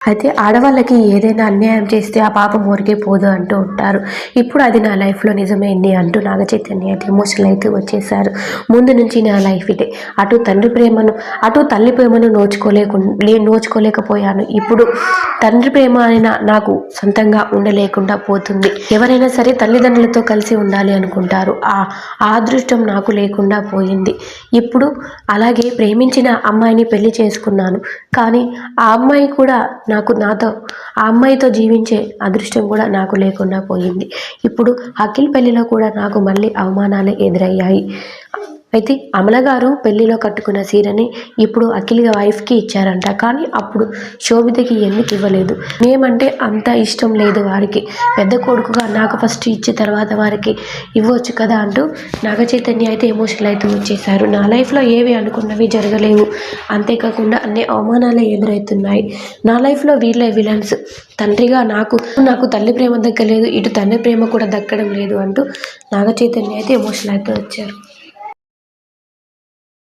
అయితే ఆడవాళ్ళకి ఏదైనా అన్యాయం చేస్తే ఆ పాపం ఊరికే పోదు అంటూ ఉంటారు. ఇప్పుడు అది నా లైఫ్లో నిజమైంది అంటూ నాగ చైతన్య అయితే ఎమోషనల్ అయితే వచ్చేసారు ముందు నుంచి నా లైఫ్ ఇదే. అటు తండ్రి ప్రేమను అటు తల్లి ప్రేమను నోచుకోలేకు లే నోచుకోలేకపోయాను. ఇప్పుడు తండ్రి ప్రేమ అయినా నాకు సొంతంగా ఉండలేకుండా పోతుంది. ఎవరైనా సరే తల్లిదండ్రులతో కలిసి ఉండాలి అనుకుంటారు. ఆ ఆ అదృష్టం నాకు లేకుండా పోయింది. ఇప్పుడు అలాగే ప్రేమించిన అమ్మాయిని పెళ్ళి చేసుకున్నాను. కానీ ఆ అమ్మాయి కూడా నాకు నాతో ఆ అమ్మాయితో జీవించే అదృష్టం కూడా నాకు లేకుండా పోయింది. ఇప్పుడు అఖిల్ పెళ్ళిలో కూడా నాకు మళ్ళీ అవమానాలే ఎదురయ్యాయి. అయితే అమల గారు పెళ్ళిలో కట్టుకున్న సీరని ఇప్పుడు అఖిల్ వైఫ్కి ఇచ్చారంట. కానీ అప్పుడు శోభితకి ఎందుకు ఇవ్వలేదు? మేమంటే అంత ఇష్టం లేదు వారికి. పెద్ద కొడుకుగా నాకు ఫస్ట్ ఇచ్చిన తర్వాత వారికి ఇవ్వచ్చు కదా అంటూ నాగ చైతన్య అయితే ఎమోషనల్ అయితే వచ్చేసారు నా లైఫ్లో ఏవి అనుకున్నవి జరగలేవు. అంతేకాకుండా అన్ని అవమానాలే ఎదురవుతున్నాయి. నా లైఫ్లో వీళ్ళే విలన్స్ తండ్రిగా నాకు నాకు తల్లి ప్రేమ దక్కలేదు ఇటు తండ్రి ప్రేమ కూడా దక్కడం లేదు అంటూ నాగ చైతన్య అయితే ఎమోషనల్ అయితే వచ్చారు.